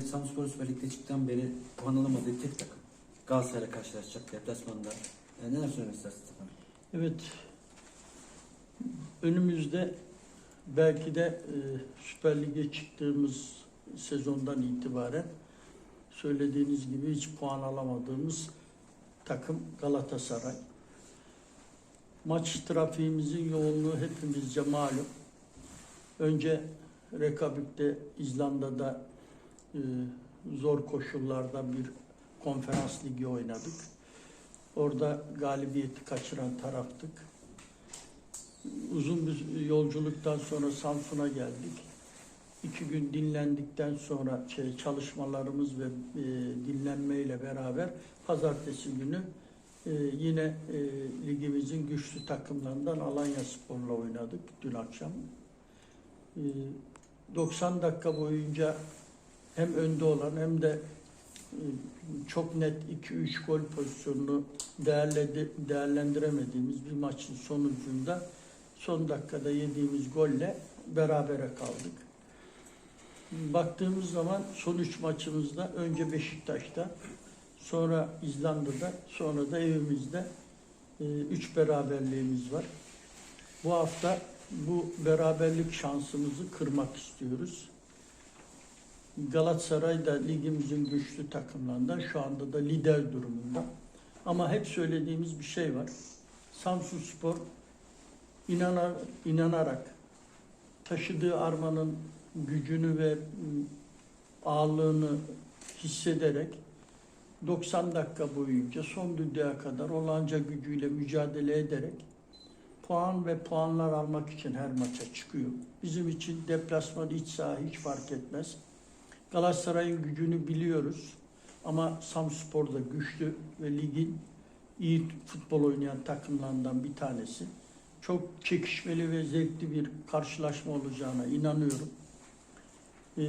Samspor Süper Lig'de çıktıktan beri puan alamadığı tek takım. Galatasaray'la karşılaşacak deplasmanda. Yani neler söylemek istersiniz efendim? Evet. Önümüzde belki de e, Süper Lig'e çıktığımız sezondan itibaren söylediğiniz gibi hiç puan alamadığımız takım Galatasaray. Maç trafiğimizin yoğunluğu hepimizce malum. Önce Rekabük'te İzlanda'da e, zor koşullarda bir konferans ligi oynadık. Orada galibiyeti kaçıran taraftık. Uzun bir yolculuktan sonra Samsun'a geldik. İki gün dinlendikten sonra şey, çalışmalarımız ve e, dinlenmeyle beraber pazartesi günü e, yine e, ligimizin güçlü takımlarından Alanya Spor'la oynadık dün akşam. E, 90 dakika boyunca hem önde olan hem de e, çok net 2-3 gol pozisyonunu değerledi- değerlendiremediğimiz bir maçın sonucunda son dakikada yediğimiz golle berabere kaldık. Baktığımız zaman son üç maçımızda önce Beşiktaş'ta, sonra İzlanda'da, sonra da evimizde e, üç beraberliğimiz var. Bu hafta bu beraberlik şansımızı kırmak istiyoruz. Galatasaray da ligimizin güçlü takımlarından şu anda da lider durumunda. Ama hep söylediğimiz bir şey var. Samsun Spor inanar, inanarak taşıdığı armanın gücünü ve m, ağırlığını hissederek 90 dakika boyunca son düdüğe kadar olanca gücüyle mücadele ederek puan ve puanlar almak için her maça çıkıyor. Bizim için deplasman iç saha hiç fark etmez. Galatasaray'ın gücünü biliyoruz ama Samspor da güçlü ve ligin iyi futbol oynayan takımlarından bir tanesi. Çok çekişmeli ve zevkli bir karşılaşma olacağına inanıyorum. Ee,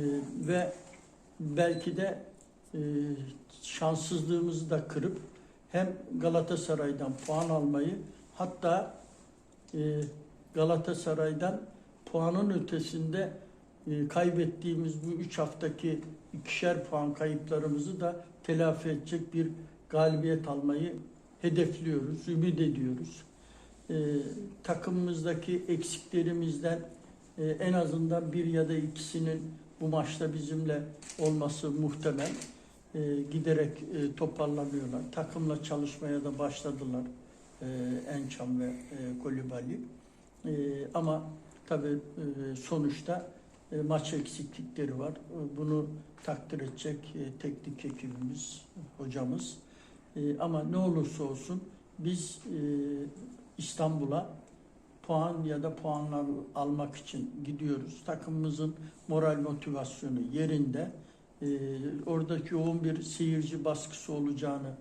ve belki de e, şanssızlığımızı da kırıp hem Galatasaray'dan puan almayı hatta e, Galatasaray'dan puanın ötesinde kaybettiğimiz bu üç haftaki ikişer puan kayıplarımızı da telafi edecek bir galibiyet almayı hedefliyoruz, ümit ediyoruz. E, takımımızdaki eksiklerimizden e, en azından bir ya da ikisinin bu maçta bizimle olması muhtemel. E, giderek e, toparlanıyorlar. Takımla çalışmaya da başladılar e, Ençam ve e, Kolibali. E, ama tabii e, sonuçta maç eksiklikleri var. E, Bunu takdir edecek e, teknik ekibimiz, hocamız. E, Ama ne olursa olsun biz e, İstanbul'a puan ya da puanlar almak için gidiyoruz. Takımımızın moral motivasyonu yerinde. E, Oradaki yoğun bir seyirci baskısı olacağını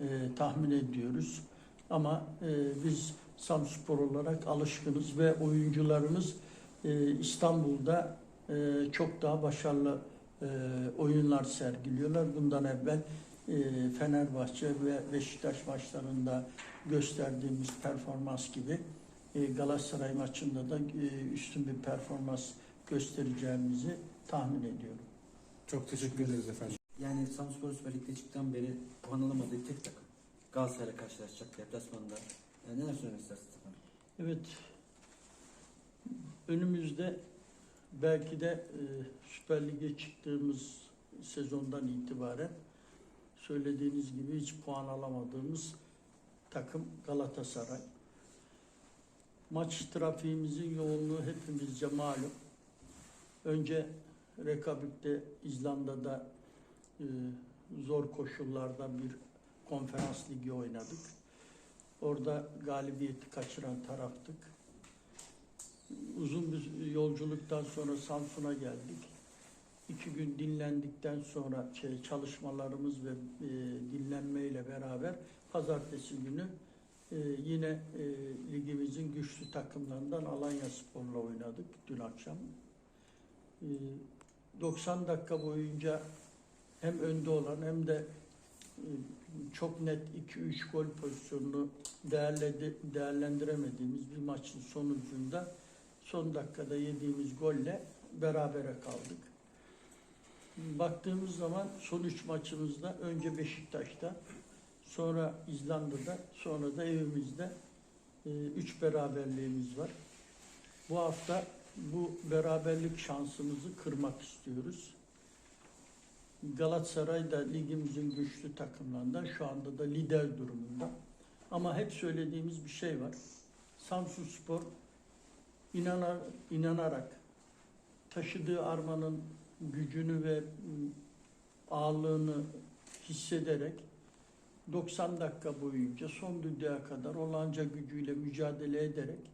e, tahmin ediyoruz. Ama e, biz Samspor olarak alışkınız ve oyuncularımız e, İstanbul'da e, çok daha başarılı e, oyunlar sergiliyorlar. Bundan evvel e, Fenerbahçe ve Beşiktaş maçlarında gösterdiğimiz performans gibi e, Galatasaray maçında da e, üstün bir performans göstereceğimizi tahmin ediyorum. Çok teşekkür ederiz efendim. Yani Samspor Süper Lig'de çıktıktan beri puan alamadığı tek takım. Galatasaray'la karşılaşacak deplasmanda. Yani neler söylemek istersiniz efendim? Evet. Önümüzde belki de e, Süper Lig'e çıktığımız sezondan itibaren söylediğiniz gibi hiç puan alamadığımız takım Galatasaray. Maç trafiğimizin yoğunluğu hepimizce malum. Önce Rekabük'te İzlanda'da e, zor koşullarda bir konferans ligi oynadık. Orada galibiyeti kaçıran taraftık. Uzun bir yolculuktan sonra Samsun'a geldik. İki gün dinlendikten sonra şey, çalışmalarımız ve e, dinlenmeyle beraber pazartesi günü e, yine e, ligimizin güçlü takımlarından Alanya Spor'la oynadık dün akşam. E, 90 dakika boyunca hem önde olan hem de e, çok net 2-3 gol pozisyonunu değerledi- değerlendiremediğimiz bir maçın sonucunda son dakikada yediğimiz golle berabere kaldık. baktığımız zaman son üç maçımızda önce Beşiktaş'ta, sonra İzlanda'da, sonra da evimizde e, üç beraberliğimiz var. Bu hafta bu beraberlik şansımızı kırmak istiyoruz. Galatasaray da ligimizin güçlü takımlarından şu anda da lider durumunda. Ama hep söylediğimiz bir şey var. Samsun Spor inanar, inanarak taşıdığı armanın gücünü ve m, ağırlığını hissederek 90 dakika boyunca son düdüğe kadar olanca gücüyle mücadele ederek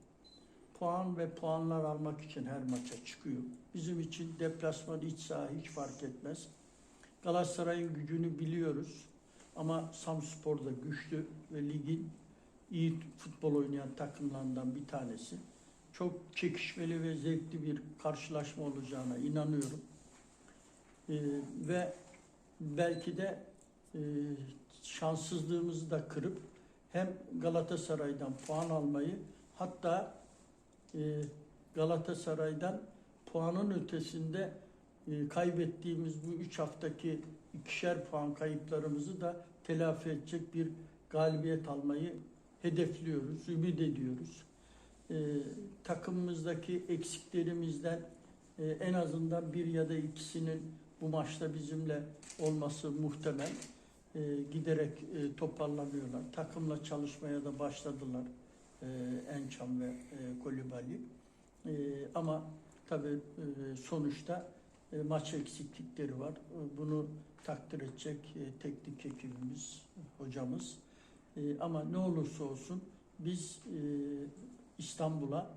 puan ve puanlar almak için her maça çıkıyor. Bizim için deplasman iç saha hiç fark etmez. Galatasaray'ın gücünü biliyoruz ama Samspor da güçlü ve ligin iyi futbol oynayan takımlarından bir tanesi. Çok çekişmeli ve zevkli bir karşılaşma olacağına inanıyorum. Ee, ve belki de e, şanssızlığımızı da kırıp hem Galatasaray'dan puan almayı hatta e, Galatasaray'dan puanın ötesinde e, kaybettiğimiz bu üç haftaki ikişer puan kayıplarımızı da telafi edecek bir galibiyet almayı hedefliyoruz, ümit ediyoruz. E, takımımızdaki eksiklerimizden e, en azından bir ya da ikisinin bu maçta bizimle olması muhtemel. E, giderek e, toparlanıyorlar. Takımla çalışmaya da başladılar e, Ençam ve e, Kolibali. E, ama tabii e, sonuçta e, maç eksiklikleri var. E, Bunu takdir edecek e, teknik ekibimiz, hocamız. E, ama ne olursa olsun biz e, İstanbul'a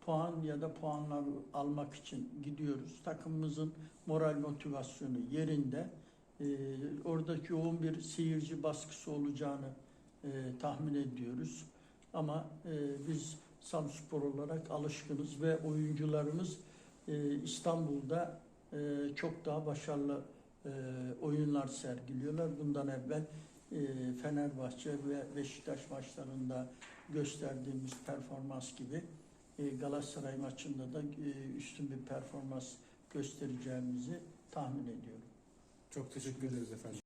puan ya da puanlar almak için gidiyoruz. Takımımızın moral motivasyonu yerinde. E, oradaki yoğun bir seyirci baskısı olacağını e, tahmin ediyoruz. Ama e, biz Samspor olarak alışkınız ve oyuncularımız e, İstanbul'da e, çok daha başarılı e, oyunlar sergiliyorlar. Bundan evvel Fenerbahçe ve Beşiktaş maçlarında gösterdiğimiz performans gibi e, Galatasaray maçında da e, üstün bir performans göstereceğimizi tahmin ediyorum. Çok teşekkür ederiz efendim.